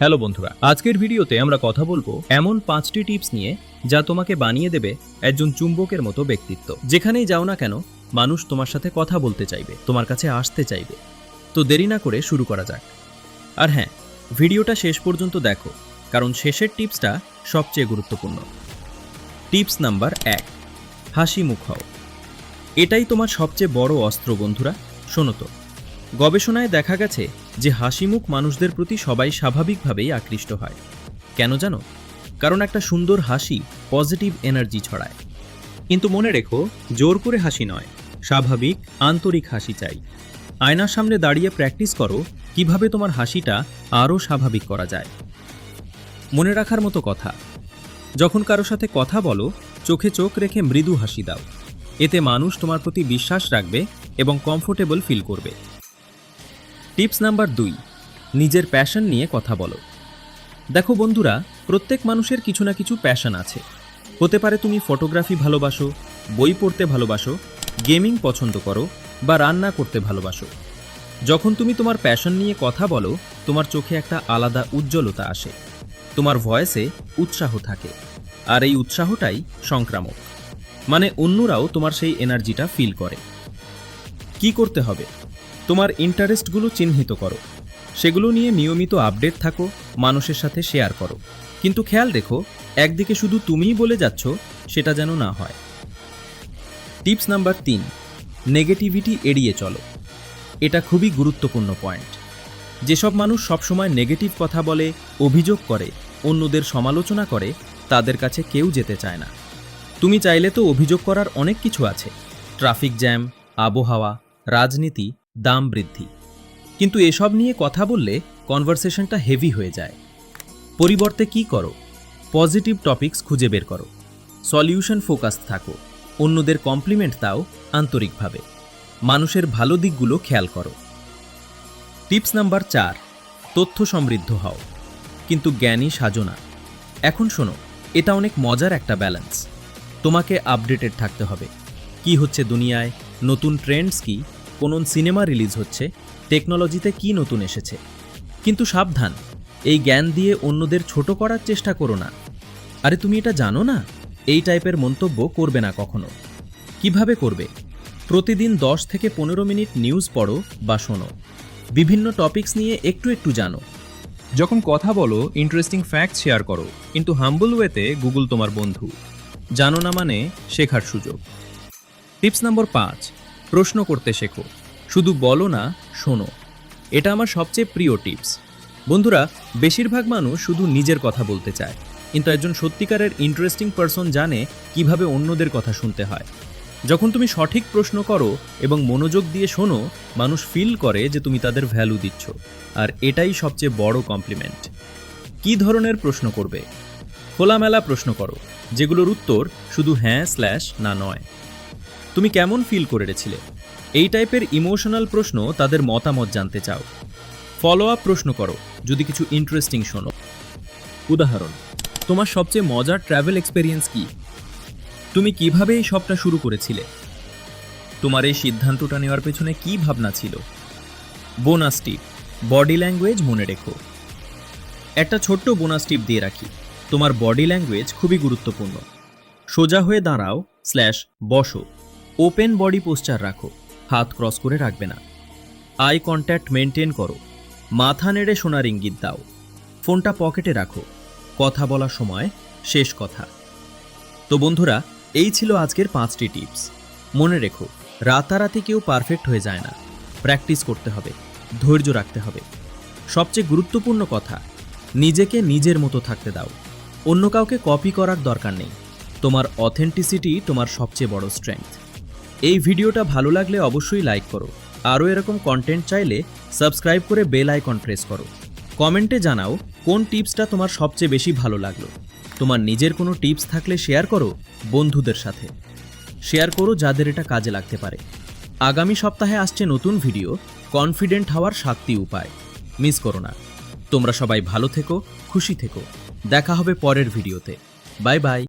Hello বন্ধুরা, আজকের ভিডিওতে আমরা কথা বলব এমন পাঁচটি টিপস নিয়ে যা তোমাকে বানিয়ে দেবে একজন চুম্বকের মতো ব্যক্তিত্ব। যেখানেই যাও না কেন, মানুষ তোমার সাথে কথা বলতে চাইবে, তোমার কাছে আসতে চাইবে। তো দেরি না করে শুরু করা যাক। আর হ্যাঁ ভিডিওটা শেষ পর্যন্ত দেখো, কারণ শেষের টিপসটা সবচেয়ে গুরুত্বপূর্ণ। টিপস নাম্বার এক, হাসি মুখ হও। এটাই তোমার সবচেয়ে বড় অস্ত্র বন্ধুরা, শোনো তো। গবেষণায় দেখা গেছে যে হাসিমুখ মানুষদের প্রতি সবাই স্বাভাবিকভাবেই আকৃষ্ট হয়। কেন জানো? কারণ একটা সুন্দর হাসি পজিটিভ এনার্জি ছড়ায়। কিন্তু মনে রেখো, জোর করে হাসি নয়, স্বাভাবিক, আন্তরিক হাসি চাই। আয়নার সামনে দাঁড়িয়ে প্র্যাকটিস করো কীভাবে তোমার হাসিটা আরও স্বাভাবিক করা যায়। মনে রাখার মতো কথা। যখন কারও সাথে কথা বলো, চোখে চোখ রেখে মৃদু হাসি দাও। এতে মানুষ তোমার প্রতি বিশ্বাস রাখবে এবং কমফোর্টেবল ফিল করবে। টিপস নাম্বার দুই, নিজের প্যাশন নিয়ে কথা বলো। দেখো বন্ধুরা, প্রত্যেক মানুষের কিছু না কিছু প্যাশন আছে। হতে পারে তুমি ফটোগ্রাফি ভালোবাসো, বই পড়তে ভালোবাসো, গেমিং পছন্দ করো বা রান্না করতে ভালোবাসো। যখন তুমি তোমার প্যাশন নিয়ে কথা বলো, তোমার চোখে একটা আলাদা উজ্জ্বলতা আসে। তোমার ভয়েসে উৎসাহ থাকে, আর এই উৎসাহটাই সংক্রামক। মানে অন্যরাও তোমার সেই এনার্জিটা ফিল করে। কি করতে হবে? তোমার ইন্টারেস্টগুলো চিহ্নিত করো। সেগুলো নিয়ে নিয়মিত আপডেট থাকো, মানুষের সাথে শেয়ার করো। কিন্তু খেয়াল রেখো, একদিকে শুধু তুমিই বলে যাচ্ছ, সেটা যেন না হয়। টিপস নাম্বার তিন নেগেটিভিটি এড়িয়ে চলো। এটা খুবই গুরুত্বপূর্ণ পয়েন্ট যেসব মানুষ সবসময় নেগেটিভ কথা বলে, অভিযোগ করে, অন্যদের সমালোচনা করে, তাদের কাছে কেউ যেতে চায় না। তুমি চাইলে তো অভিযোগ করার অনেক কিছু আছে। ট্রাফিক জ্যাম আবহাওয়া, রাজনীতি দাম বৃদ্ধি। কিন্তু এসব নিয়ে কথা বললে কনভারসেশনটা হেভি হয়ে যায়। পরিবর্তে কি করো? পজিটিভ টপিকস খুঁজে বের করো। সলিউশন ফোকাস থাকো। অন্যদের কমপ্লিমেন্ট দাও আন্তরিকভাবে। মানুষের ভালো দিকগুলো খেয়াল করো। টিপস নাম্বার চার, তথ্য সমৃদ্ধ হও। কিন্তু জ্ঞানী সাজো না। এখন শোনো, এটা অনেক মজার একটা ব্যালেন্স তোমাকে আপডেটেড থাকতে হবে। কি হচ্ছে দুনিয়ায়? নতুন ট্রেন্ডস কি? কোন সিনেমা রিলিজ হচ্ছে, টেকনোলজিতে কি নতুন এসেছে। কিন্তু সাবধান, এই জ্ঞান দিয়ে অন্যদের ছোট করার চেষ্টা করো না। আরে তুমি এটা জানো না? এই টাইপের মন্তব্য করবে না কখনো। কীভাবে করবে? প্রতিদিন দশ থেকে পনেরো মিনিট নিউজ পড়ো বা শোনো। বিভিন্ন টপিকস নিয়ে একটু একটু জানো। যখন কথা বলো ইন্টারেস্টিং ফ্যাক্ট শেয়ার করো। কিন্তু হাম্বল ওয়েতে গুগল তোমার বন্ধু। জানো না মানে শেখার সুযোগ। টিপস নম্বর পাঁচ প্রশ্ন করতে শেখো। শুধু বলো না, শোনো। এটা আমার সবচেয়ে প্রিয় টিপস। বন্ধুরা, বেশিরভাগ মানুষ শুধু নিজের কথা বলতে চায়। কিন্তু একজন সত্যিকারের ইন্টারেস্টিং পারসন জানে কীভাবে অন্যদের কথা শুনতে হয়। যখন তুমি সঠিক প্রশ্ন করো এবং মনোযোগ দিয়ে শোনো, মানুষ ফিল করে যে তুমি তাদের ভ্যালু দিচ্ছ। আর এটাই সবচেয়ে বড় কমপ্লিমেন্ট কী ধরনের প্রশ্ন করবে? খোলামেলা প্রশ্ন করো, যেগুলোর উত্তর শুধু হ্যাঁ স্ল্যাশ না নয়। তুমি কেমন ফিল করেছিলে? এই টাইপের ইমোশনাল প্রশ্ন তাদের মতামত জানতে চাও। ফলো আপ প্রশ্ন করো, যদি কিছু ইন্টারেস্টিং শোনো। উদাহরণ, তোমার সবচেয়ে মজার ট্রাভেল এক্সপেরিয়েন্স কি? তুমি কীভাবে এই সবটা শুরু করেছিলে? তোমার এই সিদ্ধান্তটা নেওয়ার পেছনে কি ভাবনা ছিল? বোনাস টিপ বডি ল্যাঙ্গুয়েজ মনে রেখো। একটা ছোট্ট বোনাস টিপ দিয়ে রাখি, তোমার বডি ল্যাঙ্গুয়েজ খুবই গুরুত্বপূর্ণ। সোজা হয়ে দাঁড়াও স্ল্যাশ বসো। ওপেন বডি পোস্টার রাখো, হাত ক্রস করে রাখবে না। আই কন্ট্যাক্ট মেনটেন করো, মাথা নেড়ে সোনার ইঙ্গিত দাও, ফোনটা পকেটে রাখো, কথা বলার সময় শেষ কথা। তো বন্ধুরা, এই ছিল আজকের পাঁচটি টিপস। মনে রেখো, রাতারাতি কেউ পারফেক্ট হয়ে যায় না, প্র্যাকটিস করতে হবে, ধৈর্য রাখতে হবে। সবচেয়ে গুরুত্বপূর্ণ কথা, নিজেকে নিজের মতো থাকতে দাও। অন্য কাউকে কপি করার দরকার নেই, তোমার অথেন্টিসিটি তোমার সবচেয়ে বড় স্ট্রেংথ এই ভিডিওটা ভালো লাগলে অবশ্যই লাইক করো। আরও এরকম কন্টেন্ট চাইলে সাবস্ক্রাইব করে বেল আইকন প্রেস করো। কমেন্টে জানাও কোন টিপসটা তোমার সবচেয়ে বেশি ভালো লাগল। তোমার নিজের কোনো টিপস থাকলে শেয়ার করো বন্ধুদের সাথে। শেয়ার করো যাদের এটা কাজে লাগতে পারে। আগামী সপ্তাহে আসছে নতুন ভিডিও কনফিডেন্ট হওয়ার সাতটি উপায়। মিস করো না। তোমরা সবাই ভালো থেকো, খুশি থেকো। দেখা হবে পরের ভিডিওতে বাই বাই